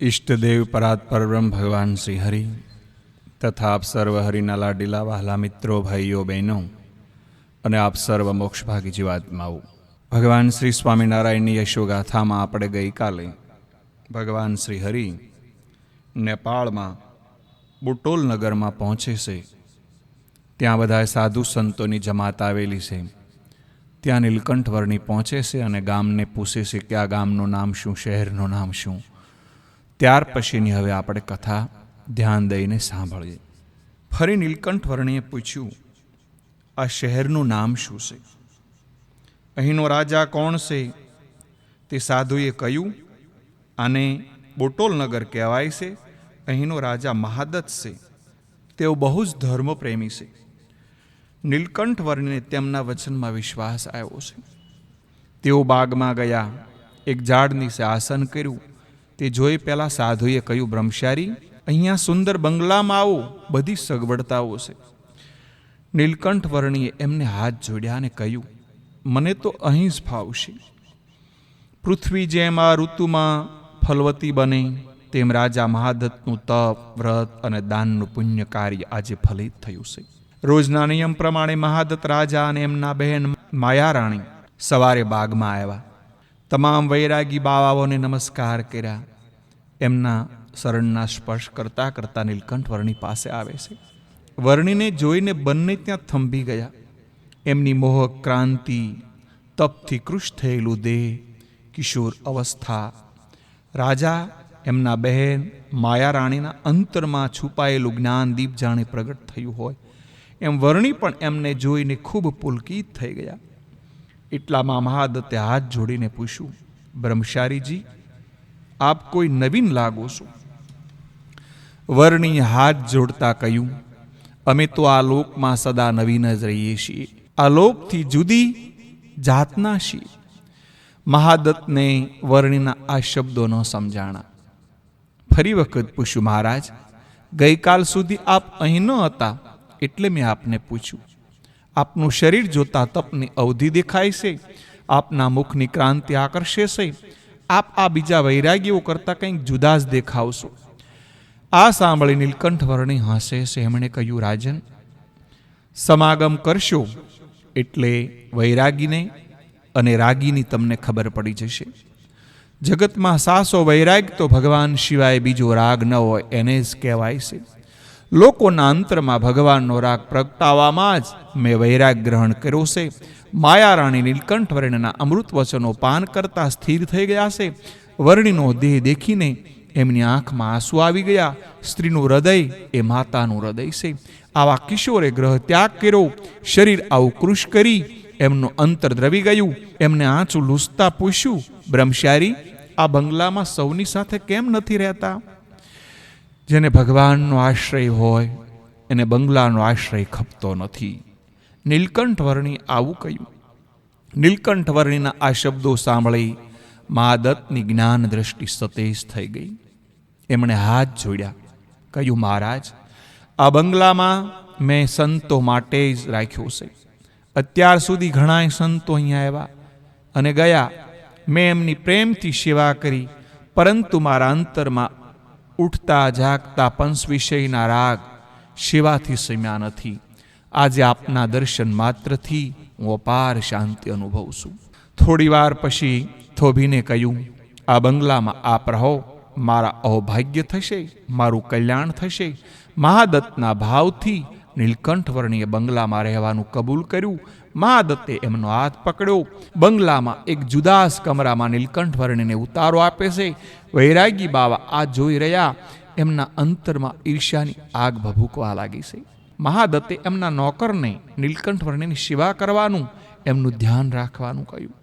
ઈષ્ટદેવ પરાત પરબ્રહ્મ ભગવાન શ્રી હરિ તથા આપ સર્વ હરિના લાડીલા વહાલા મિત્રો, ભાઈઓ, બહેનો અને આપ સર્વ મોક્ષભાગી જીવાત્માઓ. ભગવાન શ્રી સ્વામિનારાયણની યશોગાથામાં આપણે ગઈકાલે ભગવાન શ્રી હરિ નેપાળમાં બુટોલ નગરમાં પહોંચે છે. ત્યાં બધા સાધુ સંતોની જમાત આવેલી છે. ત્યાં નીલકંઠ વર્ણી પહોંચે છે અને ગામને પૂછે છે કે આ ગામનું નામ શું, શહેરનું નામ શું? ત્યાર પછીની હવે આપણે કથા ધ્યાન દઈને સાંભળીએ. ફરી નીલકંઠ વર્ણીએ પૂછ્યું, આ શહેરનું નામ શું છે? અહીંનો રાજા કોણ છે? તે સાધુએ કહ્યું, આને બોટોલ નગર કહેવાય છે. અહીંનો રાજા મહાદત્ત છે. તેઓ બહુ જ ધર્મપ્રેમી છે. નીલકંઠ વર્ણને તેમના વચનમાં વિશ્વાસ આવ્યો છે. તેઓ બાગમાં ગયા, એક ઝાડ નીચે આસન કર્યું તે જોઈ પહેલાં સાધુએ કહ્યું, બ્રહ્મચારી, અહીંયા સુંદર બંગલામાં આવો, બધી સગવડતાઓ છે. નીલકંઠ વર્ણીએ એમને હાથ જોડ્યા અને કહ્યું, મને તો અહીં જ ફાવશે પૃથ્વી જેમ આ ઋતુમાં ફલવતી બને, તેમ રાજા મહાદત્તનું તપ, વ્રત અને દાનનું પુણ્ય કાર્ય આજે ફલિત થયું છે. રોજના નિયમ પ્રમાણે મહાદત્ત રાજા અને એમના બહેન માયારાણી સવારે બાગમાં આવ્યા. તમામ વૈરાગી બાવાઓને નમસ્કાર કર્યા. એમના શરણના સ્પર્શ કરતા કરતા નીલકંઠ વર્ણી પાસે આવે છે. વર્ણીને જોઈને બંને ત્યાં થંભી ગયા. એમની મોહક ક્રાંતિ, તપથી કૃશ થયેલું દેહ, કિશોર અવસ્થા. રાજા, એમના બહેન માયા રાણીના અંતરમાં છુપાયેલું જ્ઞાન દીપ જાણે પ્રગટ થયું હોય. એમ વર્ણી પણ એમને જોઈને ખૂબ પુલકિત થઈ ગયા. એટલામાં મહાદત્તે હાથ જોડીને પૂછ્યું, બ્રહ્મચારીજી, આપ કોઈ નવીન લાગો છો? વર્ણી હાથ જોડતા કહ્યું, અમે તો આ લોકમાં સદા નવીન જ રહીએ છીએ. આ લોકથી જુદી જાતના છીએ. મહાદત્તને વર્ણિના આ શબ્દો ન સમજાણા. ફરી વખત પૂછ્યું, મહારાજ, ગઈકાલ સુધી આપ અહીં ન હતા એટલે મેં આપને પૂછ્યું. આપનું શરીર જોતા તપની અવધિ દેખાય છે. આપના મુખની ક્રાંતિ આકર્ષે છે. આપ આ બીજા વૈરાગીઓ કરતાં કંઈક જુદા જ દેખાવશો. આ સાંભળી નીલકંઠ વર્ણી હસે છે. એમણે કહ્યું, રાજન, સમાગમ કરશો એટલે વૈરાગીને અને રાગીની તમને ખબર પડી જશે. જગતમાં સાસો વૈરાગ તો ભગવાન સિવાય બીજો રાગ ન હોય, એને જ કહેવાય છે. લોકોના અંતરમાં ભગવાનનો રાગ પ્રગટાવવામાં જ મેં વૈરાગ ગ્રહણ કર્યો છે. માયારાણી નીલકંઠ વર્ણના અમૃત વચનો પાન કરતા સ્થિર થઈ ગયા છે. વર્ણિનો દેહ દેખીને એમની આંખમાં આંસુ આવી ગયા. સ્ત્રીનું હૃદય એ માતાનું હૃદય છે. આવા કિશોરે ગ્રહ ત્યાગ કર્યો. શરીર આવું કૃશ કરી. એમનું અંતર દ્રવી ગયું. એમને આંચું લૂસતા પૂછ્યું બ્રહ્મશારી આ બંગલામાં સૌની સાથે કેમ નથી રહેતા? જેને ભગવાનનો આશ્રય હોય, એને બંગલાનો આશ્રય ખપતો નથી. નીલકંઠવર્ણી આવું કહ્યું. નીલકંઠવર્ણીના આ શબ્દો સાંભળી મા દત્તની જ્ઞાન દ્રષ્ટિ સતેજ થઈ ગઈ. એમણે હાથ જોડ્યા. કહ્યું, મહારાજ, આ બંગલામાં મેં સંતો માટે જ રાખ્યો છે. અત્યાર સુધી ઘણાય સંતો અહીંયા આવ્યા અને ગયા. મેં એમની પ્રેમથી સેવા કરી, પરંતુ મારા અંતરમાં ઉઠતા, જાગતા પંચ વિષયના રાગ શિવાથી સમ્યા નથી. આજે આપના દર્શન માત્રથી હું અપાર શાંતિ અનુભવું છું. થોડી વાર પછી થોભીને કહ્યું, આ બંગલામાં આપ રહો, મારા અહોભાગ્ય થશે, મારું કલ્યાણ થશે. મહાદત્તના ભાવથી નીલકંઠ વર્ણીએ બંગલામાં રહેવાનું કબૂલ કર્યું. મહાદત્તે એમનો હાથ પકડ્યો. બંગલામાં એક જુદાસ કમરામાં નીલકંઠ વર્ણીને ઉતારો આપે છે. વૈરાગી બાવા આ જોઈ રહ્યા, એમના અંતરમાં ઈર્ષ્યાની આગ ભભૂકવા લાગી છે. મહાદત્તે એમના નોકરને નીલકંઠ વર્ણીની સેવા કરવાનું, એમનું ધ્યાન રાખવાનું કહ્યું.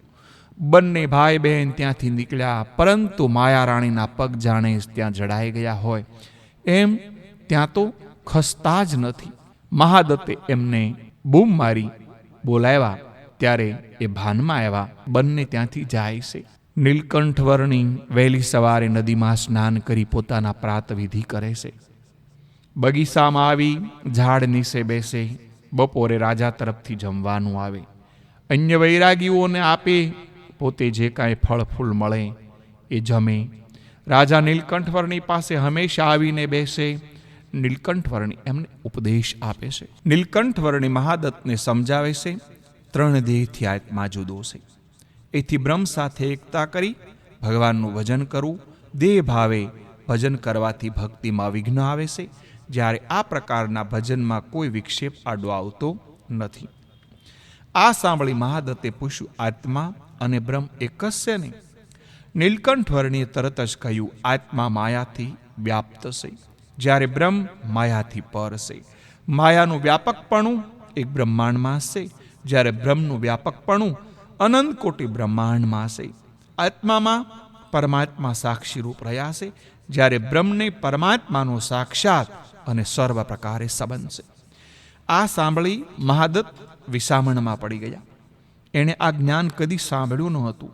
બંને ભાઈ બહેન ત્યાંથી નીકળ્યા, પરંતુ માયા રાણીના પગ જાણે જ ત્યાં જડાઈ ગયા હોય. એમ ત્યાં તો ખસતા જ નથી. મહાદત્તે એમને બૂમ મારી બોલાવ્યા ત્યારે એ ભાનમાં આવ્યા. બંને ત્યાંથી જાય છે. નીલકંઠવર્ણી વહેલી સવારે નદીમાં સ્નાન કરી પોતાના પ્રાતવિધિ કરે છે. બગીચામાં આવી ઝાડ નીચે બેસે, બપોરે રાજા તરફથી જમવાનું આવે. અન્ય વૈરાગીઓને આપે, પોતે જે કાંઈ ફળ ફૂલ મળે એ જમે. રાજા નીલકંઠવર્ણી પાસે હંમેશા આવીને બેસે નીલકંઠવર્ણી એમને ઉપદેશ આપે છે. નીલકંઠવર્ણી મહાદત્તને સમજાવે છે, ત્રણ દેહથી આત્મા જુદો છે. એથી બ્રહ્મ સાથે એકતા કરી, ભગવાનનું ભજન કરવું. દેહ ભાવે ભજન કરવાથી ભક્તિમાં વિઘ્ન આવે છે. જ્યારે આ પ્રકારના ભજનમાં કોઈ વિક્ષેપ આડો આવતો નથી. આ સાંભળી મહાદત્તે પૂછ્યું, આત્મા અને બ્રહ્મ એક જ છે ને? નીલકંઠ વર્ણીએ તરત જ કહ્યું, આત્મા માયાથી વ્યાપ્ત છે. જ્યારે બ્રહ્મ માયાથી પર છે માયાનું વ્યાપકપણું એક બ્રહ્માંડમાં છે જ્યારે બ્રહ્મનું વ્યાપકપણું અનંત કોટી બ્રહ્માંડમાં છે આત્મામાં પરમાત્મા સાક્ષી રૂપ રહ્યા છે જ્યારે બ્રહ્મને પરમાત્માનો સાક્ષાત અને સર્વ પ્રકારે સંબંધ છે. આ સાંભળી મહાદત્ત વિસામણમાં પડી ગયા. એણે આ જ્ઞાન કદી સાંભળ્યું ન હતું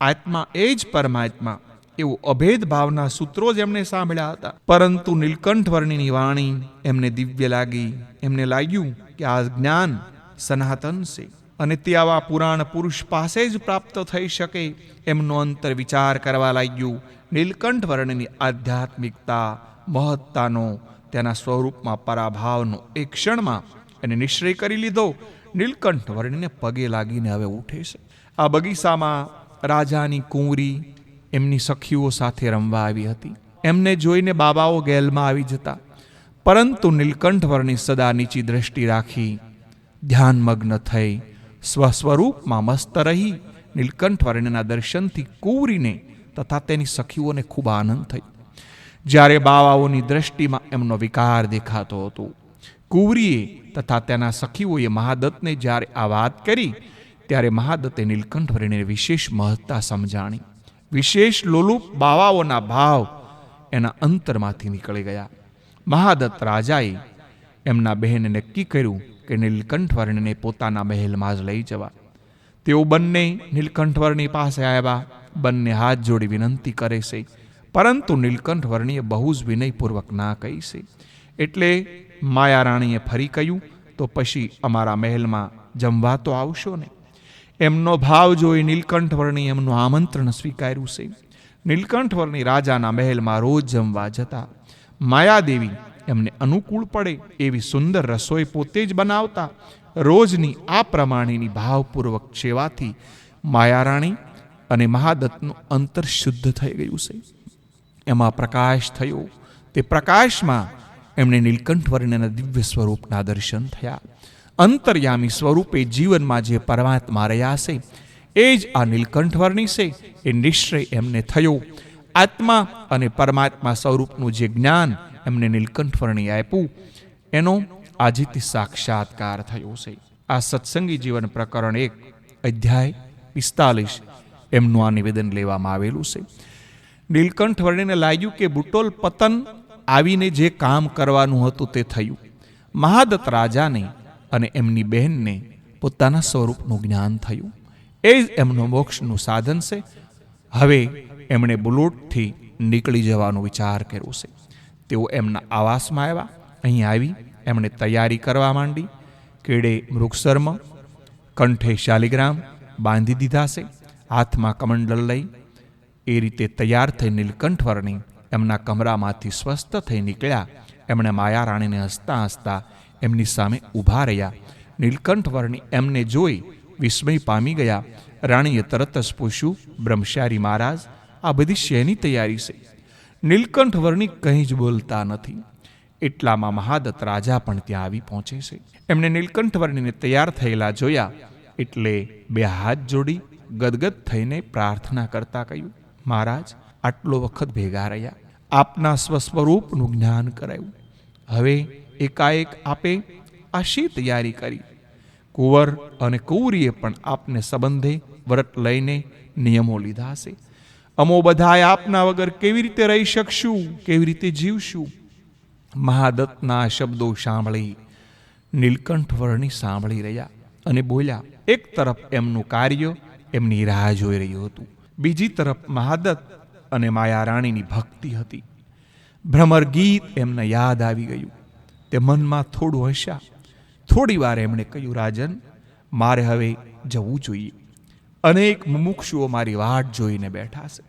આત્મા એ જ પરમાત્મા એવું અભેદ ભાવના સૂત્રો જ એમને સાંભળ્યા હતા. પરંતુ નીલકંઠ વર્ણિની વાણી એમને દિવ્ય લાગી. એમને લાગ્યું કે આ જ્ઞાન સનાતન છે અને તે આવા પુરાણ પુરુષ પાસે જ પ્રાપ્ત થઈ શકે એમનો અંતર વિચાર કરવા લાગ્યું. નીલકંઠ વર્ણની આધ્યાત્મિકતા મહત્તાનો તેના સ્વરૂપમાં પરાભાવનો એક ક્ષણમાં એને નિશ્ચય કરી લીધો. નીલકંઠ વર્ણિને પગે લાગીને હવે ઉઠે છે. આ બગીચામાં રાજાની કુંવરી એમની સખીઓ સાથે રમવા આવી હતી. એમને જોઈને બાબાઓ ગેલમાં આવી જતા. પરંતુ નીલકંઠ વર્ણિ સદા નીચી દ્રષ્ટિ રાખી ધ્યાનમગ્ન થઈ સ્વસ્વરૂપમાં મસ્ત રહી નીલકંઠ વર્ણના દર્શનથી કુવરીને તથા તેની સખીઓને ખૂબ આનંદ થઈ. જ્યારે બાવાઓની દ્રષ્ટિમાં એમનો વિકાર દેખાતો હતો. કુવરીએ તથા તેના સખીઓએ મહાદત્તને જ્યારે આ વાત કરી, ત્યારે મહાદત્તે નીલકંઠ વર્ણિને વિશેષ મહત્તા સમજાણી. વિશેષ લોલુપ બાવાઓના ભાવ એના અંતરમાંથી નીકળી ગયા. મહાદત્ત રાજાએ એમના બહેને નક્કી કર્યું કે નીલકંઠવર્ણને પોતાના મહેલમાં જ લઈ જવા. તેઓ બંને નીલકંઠવર્ણી પાસે આવ્યા. બંને હાથ જોડી વિનંતી કરે છે. પરંતુ નીલકંઠવર્ણીએ બહુ જ વિનયપૂર્વક ના કહી છે. એટલે માયા રાણીએ ફરી કહ્યું, તો પછી અમારા મહેલમાં જમવા તો આવશો ને? એમનો ભાવ જોઈ નીલકંઠવર્ણી એમનું આમંત્રણ સ્વીકાર્યું છે. નીલકંઠવર્ણી રાજાના મહેલમાં રોજ જમવા જતા. માયાદેવી એમને અનુકૂળ પડે એવી સુંદર રસોઈ પોતે જ બનાવતા. રોજની આ પ્રમાણેની ભાવપૂર્વક સેવાથી માયારાણી અને મહાદત્તનું અંતર શુદ્ધ થઈ ગયું છે. એમાં પ્રકાશ થયો. તે પ્રકાશમાં એમણે નીલકંઠવર્ણીના દિવ્ય સ્વરૂપના દર્શન થયા. અંતર્યામી સ્વરૂપે જીવનમાં જે પરમાત્મા રહ્યા છે, એ જ આ નીલકંઠ વર્ણી છે, એ નિશ્ચય એમને થયો. આત્મા અને પરમાત્મા સ્વરૂપનું જે જ્ઞાન એમને નીલકંઠ વર્ણી આપ્યું, એનો આજેથી સાક્ષાત્કાર થયો છે. આ સત્સંગી જીવન પ્રકરણ એક, અધ્યાય પિસ્તાલીસ, એમનું આ નિવેદન લેવામાં આવેલું છે. નીલકંઠ વર્ણીને લાગ્યું કે બુટોલ પતન આવીને જે કામ કરવાનું હતું તે થયું. મહાદત્ત રાજાને અને એમની બહેનને પોતાના સ્વરૂપનું જ્ઞાન થયું. એ જ એમનો મોક્ષનું સાધન છે. હવે એમણે બુલોટથી નીકળી જવાનો વિચાર કર્યો છે. તેઓ એમના આવાસમાં આવ્યા. અહીં આવી એમણે તૈયારી કરવા માંડી. કેડે મૃક્ષર્મ કંઠે શાલિગ્રામ બાંધી દીધા છે. હાથમાં કમંડલ લઈ એ રીતે તૈયાર થઈ નીલકંઠ વર્ણી એમના કમરામાંથી સ્વસ્થ થઈ નીકળ્યા. એમણે માયા રાણીને હસતા હસતા એમની સામે ઊભા રહ્યા. નીલકંઠવર્ણી એમને જોઈ વિસ્મય પામી ગયા. રાણીએ તરત જ પૂછ્યું, બ્રહ્મચારી મહારાજ, આ બધી શેની તૈયારી છે? નીલકંઠવર્ણી કંઈ જ બોલતા નથી. એટલામાં મહાદત્ત રાજા પણ ત્યાં આવી પહોંચે છે. એમણે નીલકંઠવર્ણીને તૈયાર થયેલા જોયા એટલે બે હાથ જોડી ગદગદ થઈને પ્રાર્થના કરતા કહ્યું, મહારાજ, આટલો વખત ભેગા રહ્યા. આપના સ્વસ્વરૂપનું જ્ઞાન કરાયું. હવે એકાએક આપે આશી તૈયારી કરી. કુંવર અને કુંવરીએ પણ આપને સંબંધે વ્રત લઈને નિયમો લીધા હશે. અમો બધાએ આપના વગર કેવી રીતે રહી શકશું, કેવી રીતે જીવશું? મહાદત્તના શબ્દો સાંભળી નીલકંઠ વર્ણી સાંભળી રહ્યા અને બોલ્યા, એક તરફ એમનું કાર્ય એમની રાહ જોઈ રહ્યું હતું, બીજી તરફ મહાદત્ત અને માયા રાણીની ભક્તિ હતી. ભ્રમર ગીત એમને યાદ આવી ગયું. તે મનમાં થોડું હસ્યા થોડી વાર એમણે કહ્યું, રાજન, મારે હવે જવું જોઈએ. અનેક મુમુક્ષુઓ મારી વાટ જોઈને બેઠા છે.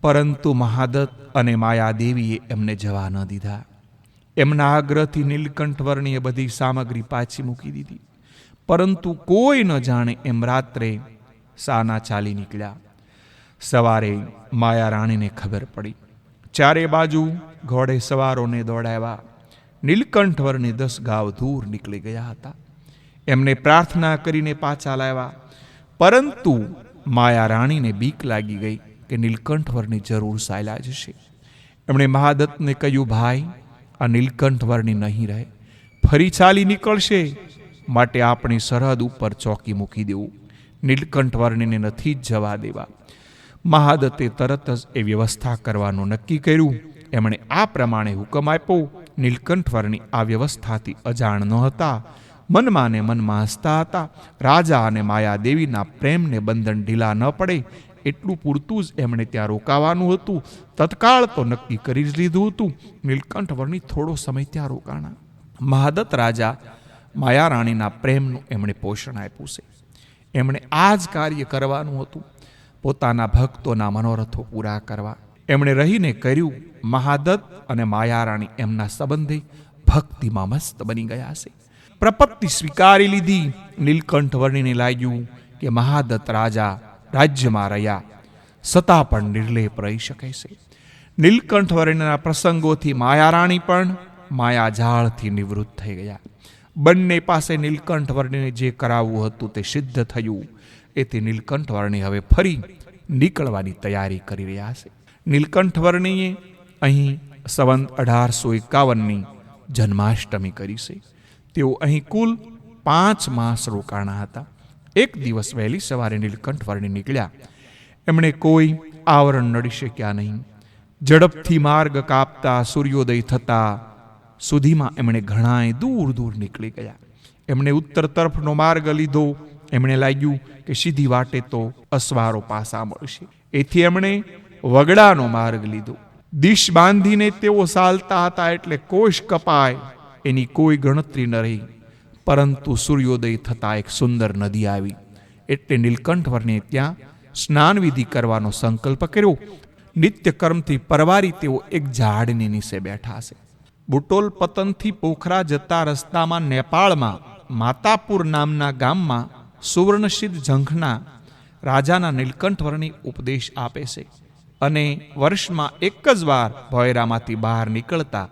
પરંતુ મહાદત્ત અને માયાદેવીએ એમને જવા ન દીધા. એમના આગ્રહથી નીલકંઠવર્ણીએ બધી સામગ્રી પાછી મૂકી દીધી. પરંતુ કોઈ ન જાણે એમ રાત્રે સાના ચાલી નીકળ્યા. સવારે માયા રાણીને ખબર પડી. ચારે બાજુ ઘોડે સવારોને દોડાવ્યા. નીલકંઠ વર્ણી દસ ગાવ દૂર નીકળી ગયા હતા. એમને પ્રાર્થના કરીને પાછા લાવ્યા. પરંતુ માયા રાણીને બીક લાગી ગઈ કે નીલકંઠવરની જરૂર સાયલા જશે. એમણે મહાદત્તને કહ્યું, ભાઈ, આ નીલકંઠવરની નહીં રહે. ફરી ચાલી નીકળશે. માટે આપણી સરહદ ઉપર ચોકી મૂકી દેવું. નીલકંઠવર્ણીને નથી જ જવા દેવા. મહાદત્તે તરત જ એ વ્યવસ્થા કરવાનું નક્કી કર્યું. એમણે આ પ્રમાણે હુકમ આપ્યો. નીલકંઠવર્ણી આ વ્યવસ્થાથી અજાણ ન હતા ને મનમાં હસતા હતા. રાજા અને માયાદેવીના પ્રેમને બંધન ઢીલા ન પડે. એટલું પૂરતું જ એમણે ત્યાં રોકાવાનું હતું. તત્કાળ તો નક્કી કરી જ લીધું હતું. નીલકંઠવરની થોડો સમય ત્યાં રોકાણા. મહાદત્ત રાજા માયારાણીના પ્રેમનું એમણે પોષણ આપ્યું છે. એમણે આ જ કાર્ય કરવાનું હતું. પોતાના ભક્તોના મનોરથો પૂરા કરવા એમણે રહીને કર્યું મહાદત્ત અને માયારાણી એમના સંબંધે ભક્તિમાં મસ્ત બની ગયા છે. પ્રપત્તિ સ્વીકારી લીધી. નીલકંઠ વર્ણીને લાગ્યું કે મહાદત્ત રાજા રાજ્યમાં રહ્યા. સતા પણ નિર્લેપ રહી શકે છે. નીલકંઠ વર્ણના પ્રસંગોથી માયારાણી પણ માયાજાળથી નિવૃત્ત થઈ ગયા. બંને પાસે નીલકંઠ વર્ણિને જે કરાવવું હતું તે સિદ્ધ થયું. એથી નીલકંઠ વર્ણી હવે ફરી નીકળવાની તૈયારી કરી રહ્યા છે. નીલકંઠ વર્ણીએ અહીં સંવંત અઢારસો એકાવનની જન્માષ્ટમી કરી છે. તેઓ અહીં કુલ પાંચ માસ રોકાણા હતા. એક દિવસ વહેલી સવારે નીલકંઠ વર્ણી નીકળ્યા. એમણે કોઈ આવરણ નડી શક્યા નહીં. ઝડપથી માર્ગ કાપતા સૂર્યોદય થતા સુધીમાં એમણે ઘણાએ દૂર દૂર નીકળી ગયા. એમણે ઉત્તર તરફનો માર્ગ લીધો. એમણે લાગ્યું કે સીધી વાટે તો અસવારો પાસા મળશે. એથી એમણે વગડાનો માર્ગ લીધો. દિશ બાંધીને તેઓ ચાલતા હતા એટલે કોષ કપાય એની કોઈ ગણતરી ન રહી. પરંતુ સૂર્યોદય થતાં એક સુંદર નદી આવી. એટલે નીલકંઠવરને ત્યાં સ્નાન વિધિ કરવાનો સંકલ્પ કર્યો. નિત્ય કર્મથી પરવારી તેઓ એક ઝાડની નીચે બેઠા છે. બુટોલ પતનથી પોખરા જતા રસ્તામાં નેપાળમાં માતાપુર નામના ગામમાં સુવર્ણસિદ્ધ ઝંખના રાજાના નીલકંઠવરની ઉપદેશ આપે છે. અને વર્ષમાં એક જ વાર ભોયરામાંથી બહાર નીકળતા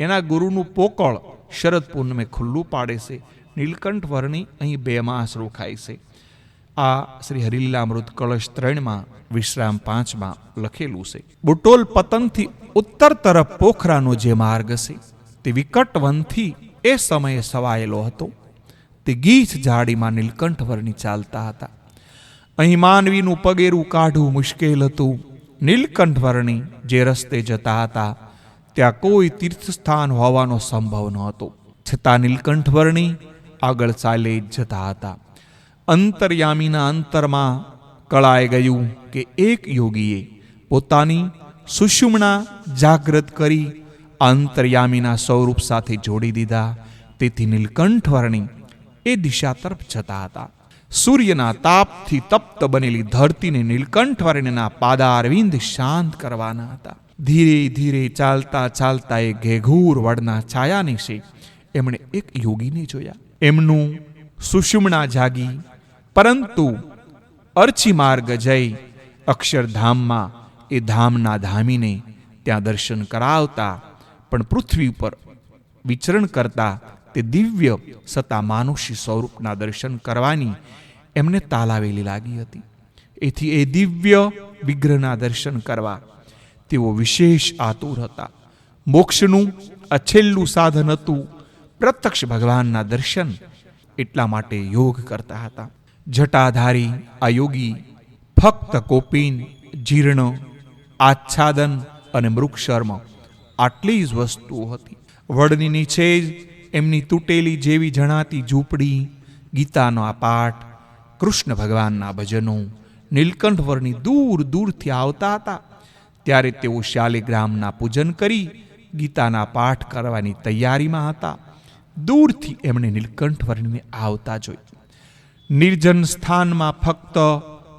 એના ગુરુનું પોકળ શરદ પૂનમે ખુલ્લું પાડે છે. નીલકંઠ વર્ણી અહીં બે માસ રોકાય છે. આ શ્રી હરિલીલામૃત કળશ ત્રણમાં, વિશ્રામ પાંચમાં લખેલું છે. બુટોલ પતનથી ઉત્તર તરફ પોખરાનો જે માર્ગ છે, તે વિકટ વનથી એ સમયે સવાયેલો હતો. તે ગીચ ઝાડીમાં નીલકંઠ વર્ણી ચાલતા હતા. અહીં માનવીનું પગેરું કાઢવું મુશ્કેલ હતું. નીલકંઠ વર્ણી જે રસ્તે જતા હતા, ત્યાં કોઈ તીર્થસ્થાન હોવાનો સંભવ ન હતો. છતાં નીલકંઠવર્ણી આગળ ચાલે જતા હતા. અંતર્યામીના અંતરમાં કળાએ ગયું કે એક યોગીએ પોતાની સુષુમણા જાગૃત કરી અંતર્યામીના સ્વરૂપ સાથે જોડી દીધા. તેથી નીલકંઠવર્ણી એ દિશા તરફ જતા હતા. સૂર્યના તાપથી તપ્ત બનેલી ધરતીને નીલકંઠ વર્ણના પાદારવિંદ શાંત કરવાના હતા. ધીરે ધીરે ચાલતા ચાલતા એ ઘેઘૂર વડના છાયા છે એમણે એક યોગીને જોયા. એમનું સુષુમણા જાગી, પરંતુ અર્ચી માર્ગ જઈ અક્ષરધામમાં એ ધામના ધામીને ત્યાં દર્શન કરાવતા, પણ પૃથ્વી ઉપર વિચરણ કરતા તે દિવ્ય સતા માનુષી સ્વરૂપના દર્શન કરવાની એમને તાલાવેલી લાગી હતી. એથી એ દિવ્ય વિગ્રહના દર્શન કરવા તેઓ વિશેષ આતુર હતા. મોક્ષનું આ છેલ્લું સાધન હતું પ્રત્યક્ષ ભગવાનના દર્શન. એટલા માટે યોગ કરતા હતા. જટાધારી આ યોગી ફક્ત કોપીન, જીર્ણ, આચ્છાદન અને મૃક્ષર્મ આટલી જ વસ્તુઓ હતી. વડની નીચે જ એમની તૂટેલી જેવી જણાતી ઝૂંપડી, ગીતાનો આ પાઠ, કૃષ્ણ ભગવાનના ભજનો, નીલકંઠવરની દૂર દૂરથી આવતા હતા. ત્યારે તેઓ શાલિગ્રામના પૂજન કરી ગીતાના પાઠ કરવાની તૈયારીમાં હતા. દૂરથી એમણે નીલકંઠવર્ણીને આવતા જોઈ નિર્જન સ્થાનમાં ફક્ત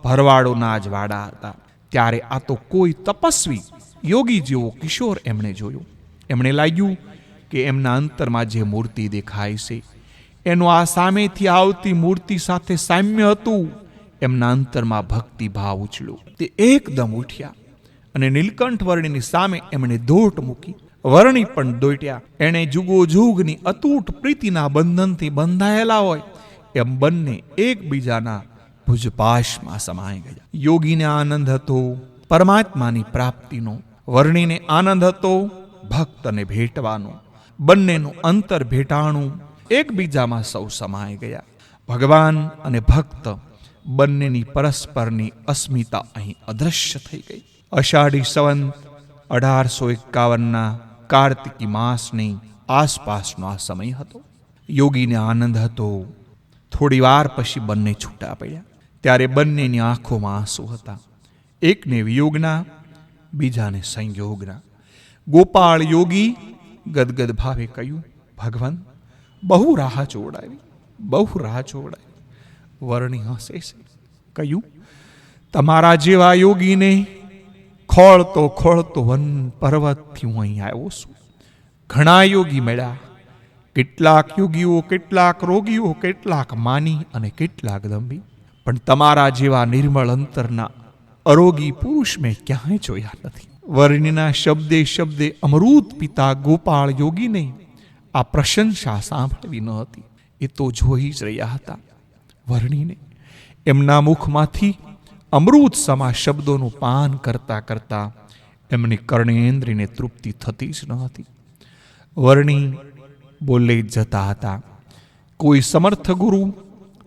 ભરવાડોના જ વાડા હતા. ત્યારે આ તો કોઈ તપસ્વી, યોગી જેવો કિશોર એમણે જોયો. એમણે લાગ્યું કે એમના અંતરમાં જે મૂર્તિ દેખાય છે, એનું આ સામેથી આવતી મૂર્તિ સાથે સામ્ય હતું, એમના અંતરમાં ભક્તિ ભાવ ઉછળ્યો. તે એકદમ ઉઠ્યા અને નીલકંઠ વર્ણિની સામે એમણે દોટ મૂકી, વર્ણી પણ દોટ્યા. એણે જુગો જુગની અતૂટ પ્રીતિના બંધનથી બંધાયેલા હોય, એમ બંને એકબીજાના ભુજપાશમાં સમાઈ ગયા. યોગીને આનંદ હતો, પરમાત્માની પ્રાપ્તિનો. વર્ણીને આનંદ હતો, ભક્તને ભેટવાનો. બંનેનું અંતર ભેટાણું એકબીજામાં સૌ સમાઈ ગયા. ભગવાન અને ભક્ત બંનેની પરસ્પરની અસ્મિતા અહીં અદૃશ્ય થઈ ગઈ. અષાઢી સંવંત અઢારસો એકાવનના કાર્તિકી માસની આસપાસનો આ સમય હતો. યોગીને આનંદ હતો. થોડી વાર પછી બંને છૂટા પડ્યા. ત્યારે બંનેની આંખોમાં આંસુ હતા. એકને વિયોગના, બીજાને સંયોગના. ગોપાળ યોગી ગદગદ ભાવે કહ્યું, ભગવાન, બહુ રાહ જોવડાવી, બહુ રાહ જોવડાવી. વર્ણી હસે કહ્યું, તમારા જેવા યોગીને ખોળતો ખોળતો વન પર્વતથી હું અહીં આવ્યો છું. ઘણા યોગી મળ્યા. કેટલાક યોગીઓ, કેટલાક રોગીઓ, કેટલાક માની અને કેટલાક દંભી. પણ તમારા જેવા નિર્મળ અંતરના અરોગી પુરુષ મેં ક્યાંય જોયા નથી. વર્ણિના શબ્દે શબ્દે અમૃત પિતા ગોપાળ યોગીને આ પ્રશંસા સાંભળવી ન હતી. એ તો જોઈ જ રહ્યા હતા વર્ણિને. એમના મુખમાંથી અમૃત સમા શબ્દોનું પાન કરતા કરતા એમની કર્ણેન્દ્રિને તૃપ્તિ થતી જ ન હતી. વર્ણી બોલે જતા હતા, કોઈ સમર્થ ગુરુ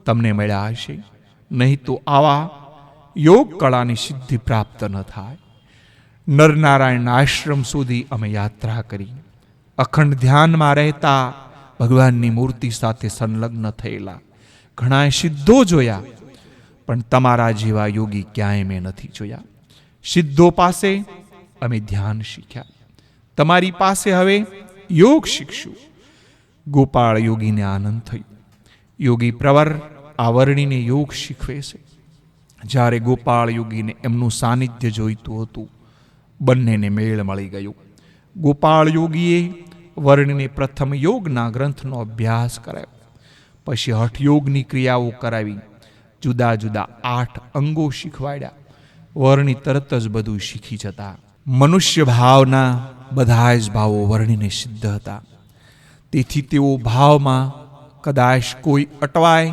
તમને મળ્યા હશે? નહીં તો આવા યોગ કળાની સિદ્ધિ પ્રાપ્ત ન થાય. નરનારાયણના આશ્રમ સુધી અમે યાત્રા કરી. અખંડ ધ્યાનમાં રહેતા ભગવાનની મૂર્તિ સાથે સંલગ્ન થયેલા. ઘણા સિદ્ધો જોયા, પણ તમારા જેવા યોગી ક્યાંય મેં નથી જોયા. સિદ્ધો પાસે અમે ધ્યાન શીખ્યા. તમારી પાસે હવે યોગ શીખશું. ગોપાળ યોગીને આનંદ થયો. યોગી પ્રવર આવરણીને યોગ શીખવે છે. જ્યારે ગોપાળ યોગીને એમનું સાનિધ્ય જોઈતું હતું બંનેને મેળ મળી ગયો. ગોપાળ યોગીએ વર્ણિને પ્રથમ યોગના ગ્રંથનો અભ્યાસ કરાયો. પછી હઠયોગની ક્રિયાઓ કરાવી. જુદા જુદા આઠ અંગો શીખવાડ્યા. વર્ણિ તરત જ બધું શીખી જતા. મનુષ્ય ભાવના બધા જ ભાવો વર્ણિને સિદ્ધ હતા. તેથી તેઓ ભાવમાં કદાચ કોઈ અટવાય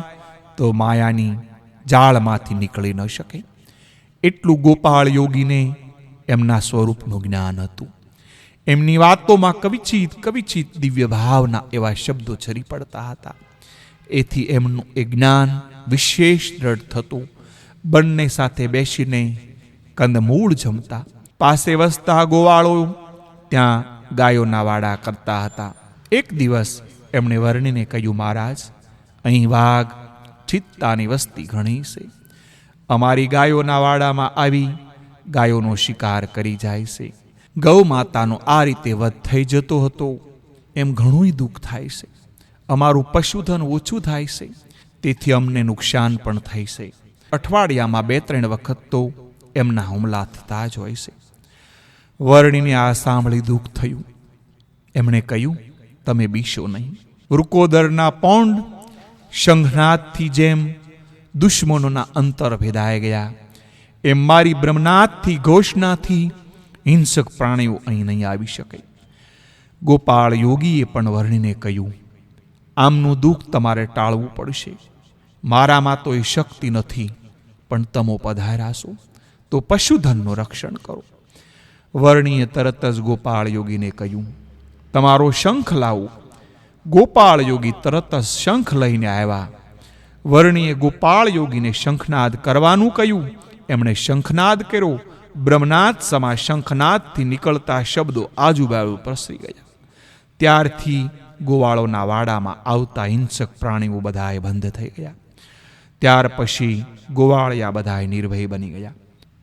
તો માયાની જાળમાંથી નીકળી ન શકે. એટલું ગોપાળ યોગીને એમના સ્વરૂપનું જ્ઞાન હતું. એમની વાતોમાં કવિચિત કવિચિત દિવ્ય ભાવના એવા શબ્દો છરી પડતા હતા. એથી એમનું એ જ્ઞાન વિશેષ દ્રઢ થતું. બંને સાથે બેસીને કંદમૂળ જમતા. પાસે વસતા ગોવાળો ત્યાં ગાયોના વાડા કરતા હતા. એક દિવસ એમણે વર્ણીને કહ્યું, મહારાજ, અહીં વાઘ ચિત્તાની વસ્તી ઘણી છે. અમારી ગાયોના વાડામાં આવી ગાયોનો શિકાર કરી જાય છે. ગૌ માતાનો આ રીતે વધ થઈ જતો હતો. એમ ઘણું દુઃખ થાય છે. અમારું પશુધન ઓછું થાય છે. તેથી અમને નુકસાન પણ થઈ છે. અઠવાડિયામાં બે ત્રણ વખત તો એમના હુમલા થતા જ હોય છે. વર્ણીને આ સાંભળી દુઃખ થયું. એમણે કહ્યું, તમે બીશો નહીં. વૃકોદરના પૌંડ શંખનાથથી જેમ દુશ્મનોના અંતર ભેદાઈ ગયા. એમ મારી બ્રહ્મનાથથી ઘોષણાથી હિંસક પ્રાણીઓ અહીં નહીં આવી શકે. ગોપાળ યોગીએ પણ વર્ણીને કહ્યું, આમનું દુઃખ તમારે ટાળવું પડશે. મારામાં તો એ શક્તિ નથી, પણ તમો પધારાશો તો પશુધનનું રક્ષણ કરો. વર્ણીએ તરત જ ગોપાળ યોગીને કહ્યું, તમારો શંખ લાવો. ગોપાળ યોગી તરત જ શંખ લઈને આવ્યા. વર્ણીએ ગોપાળ યોગીને શંખનાદ કરવાનું કહ્યું એમણે શંખનાદ કર્યો. બ્રહ્મનાદ સમા શંખનાદથી નીકળતા શબ્દો આજુબાજુ પ્રસરી ગયા. ત્યારથી ગોવાળોના વાડામાં આવતા હિંસક પ્રાણીઓ બધાએ બંધ થઈ ગયા. ત્યાર પછી ગોવાળિયા બધાએ નિર્ભય બની ગયા.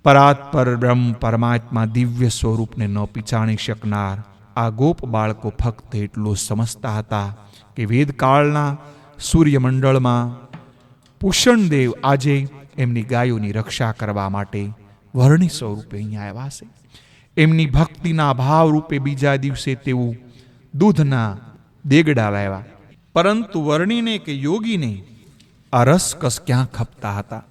પરાત્પર બ્રહ્મ પરમાત્મા દિવ્ય સ્વરૂપને ન પીચાણી શકનાર આ ગોપ બાળકો ફક્ત એટલું સમજતા હતા કે વેદકાળના સૂર્યમંડળમાં પુષણદેવ આજે એમની ગાયોની રક્ષા કરવા માટે વર્ણિ સ્વરૂપે અહીંયા આવ્યા છે. એમની ભક્તિના ભાવ રૂપે બીજા દિવસે તેવું દૂધના દેગડા લાવ્યા. પરંતુ વર્ણિને કે યોગીને આ રસકસ ક્યાં ખપતા હતા?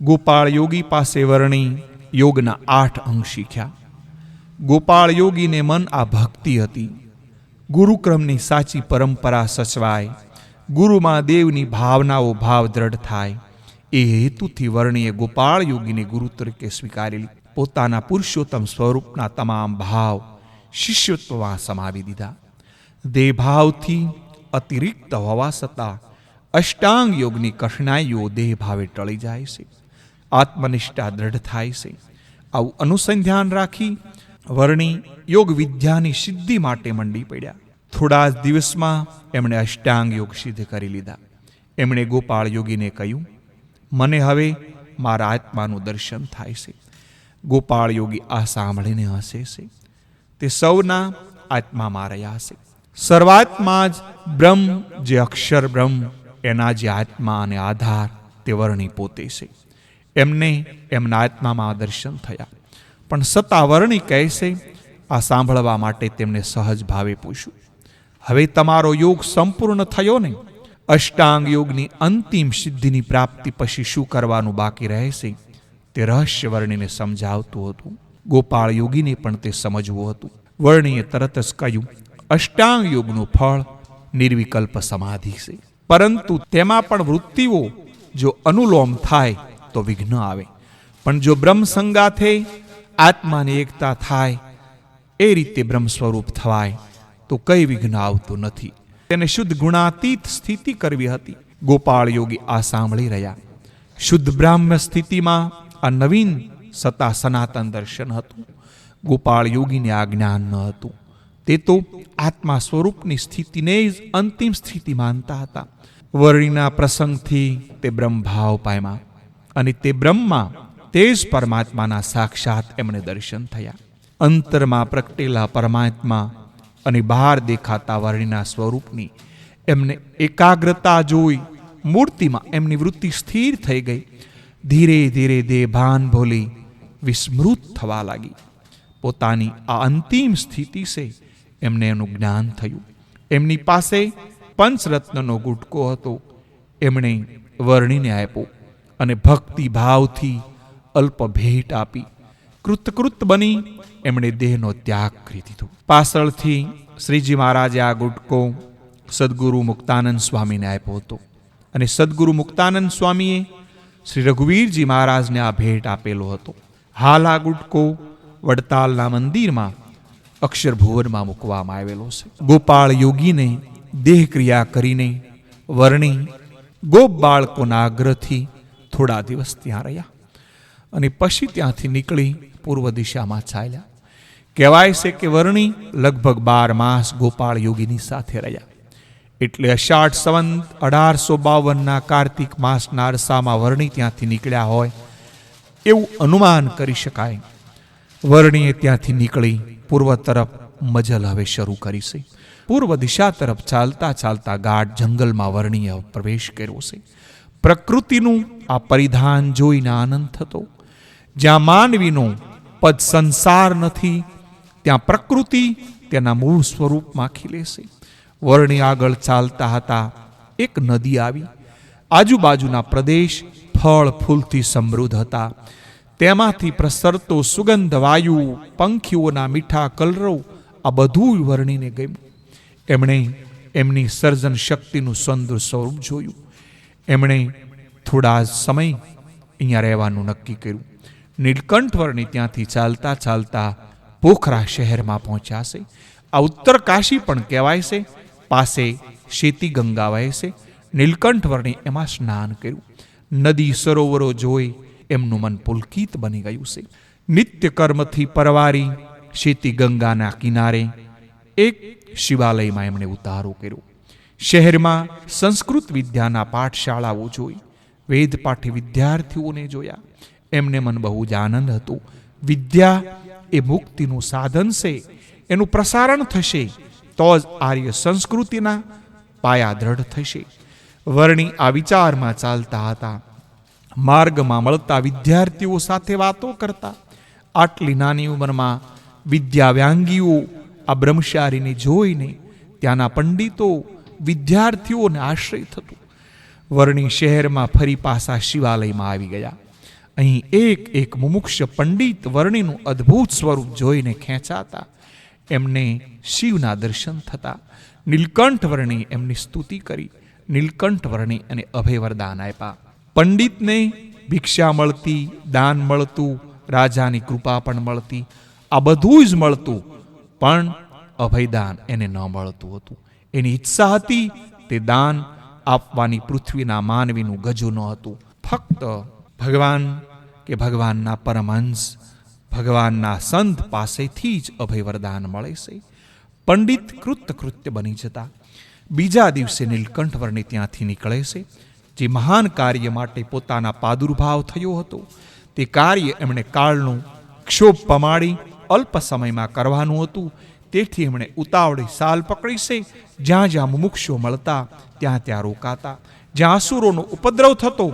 ગોપાળ યોગી પાસે વર્ણી યોગના આઠ અંગ શીખ્યા. ગોપાળ યોગીને મન આ ભક્તિ હતી. ગુરુક્રમની સાચી પરંપરા સચવાય. ગુરુમાં દેવની ભાવનાઓ ભાવ દ્રઢ થાય. એ હેતુથી વર્ણીએ ગોપાળ યોગીને ગુરુ તરીકે સ્વીકારેલી પોતાના પુરુષોત્તમ સ્વરૂપના તમામ ભાવ શિષ્યત્વમાં સમાવી દીધા. દેહભાવથી અતિરિક્ત હોવા છતાં અષ્ટાંગ યોગની કઠિનાઈઓ દેહ ભાવે ટળી જાય છે. આત્મનિષ્ઠા દ્રઢ થાય છે. આવું અનુસંધાન રાખી વર્ણી યોગ વિદ્યાની સિદ્ધિ માટે મંડી પડ્યા. થોડા જ દિવસમાં એમણે અષ્ટાંગ યોગ સિદ્ધ કરી લીધા. એમણે ગોપાળ યોગીને કહ્યું મને હવે મારા આત્માનું દર્શન થાય છે. ગોપાળ યોગી આ સાંભળીને હસે છે. તે સૌના આત્મામાં રહ્યા છે. સર્વાત્મા જ બ્રહ્મ, જે અક્ષર બ્રહ્મ, એના જે આત્મા અને આધાર તે વર્ણી પોતે છે. એમને એમના આત્મામાં દર્શન થયા. પણ સત્તા વર્ણી કહે છે, આ સાંભળવા માટે તેમને સહજ ભાવે પૂછ્યું. હવે તમારો યોગ સંપૂર્ણ થયો ને અષ્ટાંગ યોગની અંતિમ સિદ્ધિની પ્રાપ્તિ પછી શું કરવાનું બાકી રહેશે તે રહસ્ય વર્ણીને સમજાવતું હતું. ગોપાળ યોગીને પણ તે સમજવું હતું. વર્ણીએ તરત જ કહ્યું અષ્ટાંગ યોગનું ફળ નિર્વિકલ્પ સમાધિ છે. પરંતુ તેમાં પણ વૃત્તિઓ જો અનુલોમ થાય તો વિઘ્ન આવે. પણ જો બ્રહ્મ સંગાથે આત્માની એકતા થાય, એ રીતે બ્રહ્મ સ્વરૂપ થવાય, તો કઈ વિઘ્ન આવતું નથી. તેને શુદ્ધ ગુણાતીત સ્થિતિ કરવી હતી. ગોપાળ યોગી આ સાંભળી રહ્યા. શુદ્ધ બ્રાહ્મ્ય સ્થિતિમાં આ નવીન સતા સનાતન દર્શન હતું. ગોપાળ યોગીને આ જ્ઞાન ન હતું. તે તો આત્મા સ્વરૂપની સ્થિતિને જ અંતિમ સ્થિતિ માનતા હતા. વર્ણિના પ્રસંગથી તે બ્રહ્મભાવ પામ્યા અને તે બ્રહ્મમાં તે જ પરમાત્માના સાક્ષાત એમણે દર્શન થયા. અંતરમાં પ્રગટેલા પરમાત્મા અને બહાર દેખાતા વર્ણિના સ્વરૂપની એમને એકાગ્રતા જોઈ મૂર્તિમાં એમની વૃત્તિ સ્થિર થઈ ગઈ. ધીરે ધીરે દેભાન ભોલી વિસ્મૃત થવા લાગી. પોતાની આ અંતિમ સ્થિતિ છે એમને એનું જ્ઞાન થયું. એમની પાસે પંચરત્નનો ગુટકો હતો. એમણે વર્ણીને આપ્યો અને ભક્તિ ભાવથી અલ્પ ભેટ આપી. કૃતકૃત બની, એમણે દેહનો ત્યાગ કરી દીધો. પાછળથી શ્રીજી મહારાજે આ ગુટકો સદગુરુ મુક્તાનંદ સ્વામીને આપ્યો હતો. અને સદગુરુ મુક્તાનંદ સ્વામીએ શ્રી રઘુવીરજી મહારાજને આ ભેટ આપેલો હતો. હાલ આ ગુટકો વડતાલના મંદિરમાં અક્ષર ભુવનમાં મૂકવામાં આવેલો છે. ગોપાળ યોગીને દેહ ક્રિયા કરીને વર્ણી ગોપ બાળકોના આગ્રહથી થોડા દિવસ ત્યાં રહ્યા અને પછી ત્યાંથી નીકળી પૂર્વ દિશામાં ચાલ્યા. કહેવાય છે કે વર્ણી લગભગ બાર માસ ગોપાળ યોગીની સાથે રહ્યા. એટલે અષાઢ સંવંત અઢારસો બાવનના કાર્તિક માસના અરસામાં વર્ણી ત્યાંથી નીકળ્યા હોય, એવું અનુમાન કરી શકાય. વર્ણીએ ત્યાંથી નીકળી પૂર્વ તરફ મજલ હવે શરૂ કરી છે. પૂર્વ દિશા તરફ ચાલતા ચાલતા ગાઢ જંગલમાં વર્ણીએ પ્રવેશ કર્યો છે. પ્રકૃતિનું આ પરિધાન જોઈને આનંદ થતો. જ્યાં માનવીનો પદ સંસાર નથી, ત્યાં પ્રકૃતિ તેના મૂળ સ્વરૂપમાં ખીલે છે વર્ણી આગળ ચાલતા હતા, એક નદી આવી. આજુબાજુના પ્રદેશ ફળ ફૂલથી સમૃદ્ધ હતા. તેમાંથી પ્રસરતો સુગંધ, વાયુ, પંખીઓના મીઠા કલરવ, આ બધું વર્ણીને ગયું એમણે એમની સર્જન શક્તિનું સુંદર સ્વરૂપ જોયું. એમણે થોડા સમય અહીંયા રહેવાનું નક્કી કર્યું. નીલકંઠ વર્ણી ત્યાંથી ચાલતા ચાલતા પોખરા શહેરમાં પહોંચ્યા છે આ ઉત્તર કાશી પણ કહેવાય છે પાસે શેતી ગંગા વહે છે નીલકંઠ એમાં સ્નાન કર્યું. નદી સરોવરો જોઈ એમનું મન પુલકિત બની ગયું છે. નિત્ય કર્મથી પરવારી શેતી ગંગાના કિનારે એક શિવાલયમાં એમણે ઉતારો કર્યો. શહેરમાં સંસ્કૃત વિદ્યાના પાઠશાળાઓ જોઈ. વેદપાઠી વિદ્યાર્થીઓને જોયા. એમને મન બહુ જ આનંદ હતો. વિદ્યા એ મુક્તિનું સાધન છે. એનું પ્રસારણ થશે તો જ આર્ય સંસ્કૃતિના પાયા દ્રઢ થશે. વર્ણી આ વિચારમાં ચાલતા હતા. માર્ગમાં મળતા વિદ્યાર્થીઓ સાથે વાતો કરતા. આટલી નાની ઉંમરમાં વિદ્યાવ્યાંગીઓ આ બ્રહ્મચારીને જોઈને ત્યાંના પંડિતો વિદ્યાર્થીઓને આશ્રય થતું. વર્ણી શહેરમાં ફરી પાછા શિવાલયમાં આવી ગયા. અહીં એક એક મુમુક્ષ પંડિત વર્ણીનું અદ્ભુત સ્વરૂપ જોઈને ખેંચાતા એમને શિવના દર્શન થતા. નીલકંઠ વર્ણી એમની સ્તુતિ કરી. નીલકંઠ વર્ણી અને અભય વરદાન આપ્યા. પંડિતને ભિક્ષા મળતી, દાન મળતું, રાજાની કૃપા પણ મળતી. આ બધું જ મળતું, પણ અભયદાન એને ન મળતું હતું. એની ઈચ્છા હતી તે દાન આપવાની પૃથ્વીના માનવીનું ગજુ ન હતું. ફક્ત ભગવાન કે ભગવાનના પરમહંસ, ભગવાનના સંત પાસેથી જ અભય વરદાન મળે છે. પંડિત કૃત્ય બની જતા બીજા દિવસે નીલકંઠ ત્યાંથી નીકળે છે. જે મહાન કાર્ય માટે પોતાના પાદુર્ભાવ થયો હતો, તે કાર્ય એમણે કાળનું ક્ષોભ પમાડી અલ્પ સમયમાં કરવાનું હતું. તેથી એમણે ઉતાવળી સાલ પકડી છે. જ્યાં જ્યાં મુમુક્ષો મળતા, ત્યાં ત્યાં રોકાતા. જ્યાં અસુરોનો ઉપદ્રવ થતો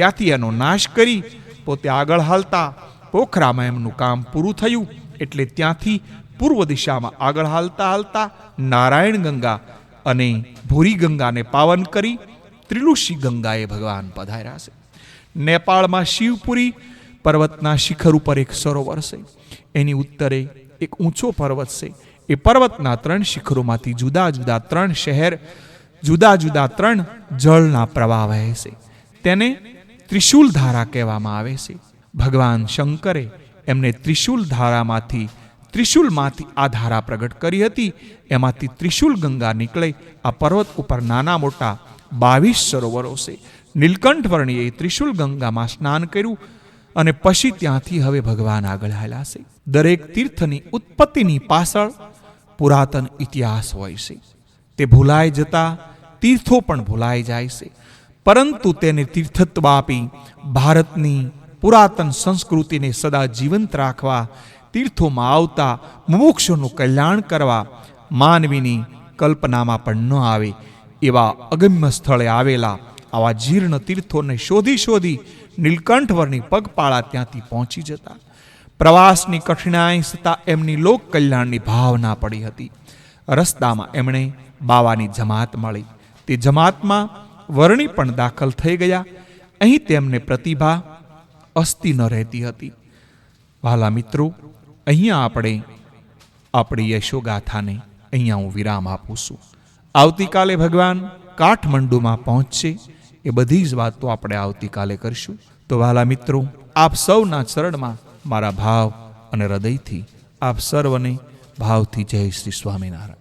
ત્યાંથી એનો નાશ કરી પોતે આગળ હાલતા પોખરામાં એમનું કામ પૂરું થયું. એટલે ત્યાંથી પૂર્વ દિશામાં આગળ હાલતા હાલતા નારાયણ ગંગા અને ભૂરી ગંગાને પાવન કરી ત્રિલુષી ગંગાએ ભગવાન પધાર્યા છે. નેપાળમાં શિવપુરી પર્વતના શિખર ઉપર એક સરોવર છે. એની ઉત્તરે એક ઊંચો પર્વત છે. એ પર્વતના ત્રણ શિખરોમાંથી જુદા જુદા ત્રણ શહેર, જુદા જુદા ત્રણ જળના પ્રવાહ વહે છે. તેને ત્રિશુલ ધારા કહેવામાં આવે છે. ભગવાન શંકરે એમને ત્રિશુલ ધારામાંથી ત્રિશુલમાંથી આ ધારા પ્રગટ કરી હતી. એમાંથી ત્રિશુલ ગંગા નીકળે. આ પર્વત ઉપર નાના મોટા બાવીસ સરોવરો છે. નીલકંઠ વર્ણીએ ત્રિશુલ ગંગામાં સ્નાન કર્યું અને પછી ત્યાંથી હવે ભગવાન આગળ હાલ્યા છે. દરેક તીર્થની ઉત્પત્તિની પાછળ પુરાતન ઇતિહાસ હોય છે. તે ભૂલાઈ જતા તીર્થો પણ ભૂલાઈ જાય છે. પરંતુ તેને તીર્થત્વ આપી ભારતની પુરાતન સંસ્કૃતિને સદા જીવંત રાખવા, તીર્થોમાં આવતા મુમુક્ષોનું કલ્યાણ કરવા માનવીની કલ્પનામાં પણ ન આવે. એવા અગમ્ય સ્થળે આવેલા આવા જીર્ણ તીર્થોને શોધી શોધી નીલકંઠવરની પગપાળા ત્યાંથી પહોંચી જતા. પ્રવાસની કઠિનાઈ છતાં એમની લોક કલ્યાણની ભાવના પડી હતી. રસ્તામાં એમણે બાવાની જમાત મળી. તે જમાતમાં વર્ણી પણ દાખલ થઈ ગયા. અહીં તેમને પ્રતિભા અસ્તિ ન રહેતી હતી. વાલા મિત્રો, અહીંયા આપણે આપણી યશોગાથાને અહીંયા હું વિરામ આપું છું. આવતીકાલે ભગવાન કાઠમંડુમાં પહોંચશે. એ બધી જ વાતો આપણે આવતીકાલે કરશું. તો વાલા મિત્રો, આપ સૌના ચરણમાં મારા ભાવ અને હૃદયથી આપ સર્વને ભાવથી જય શ્રી સ્વામિનારાયણ.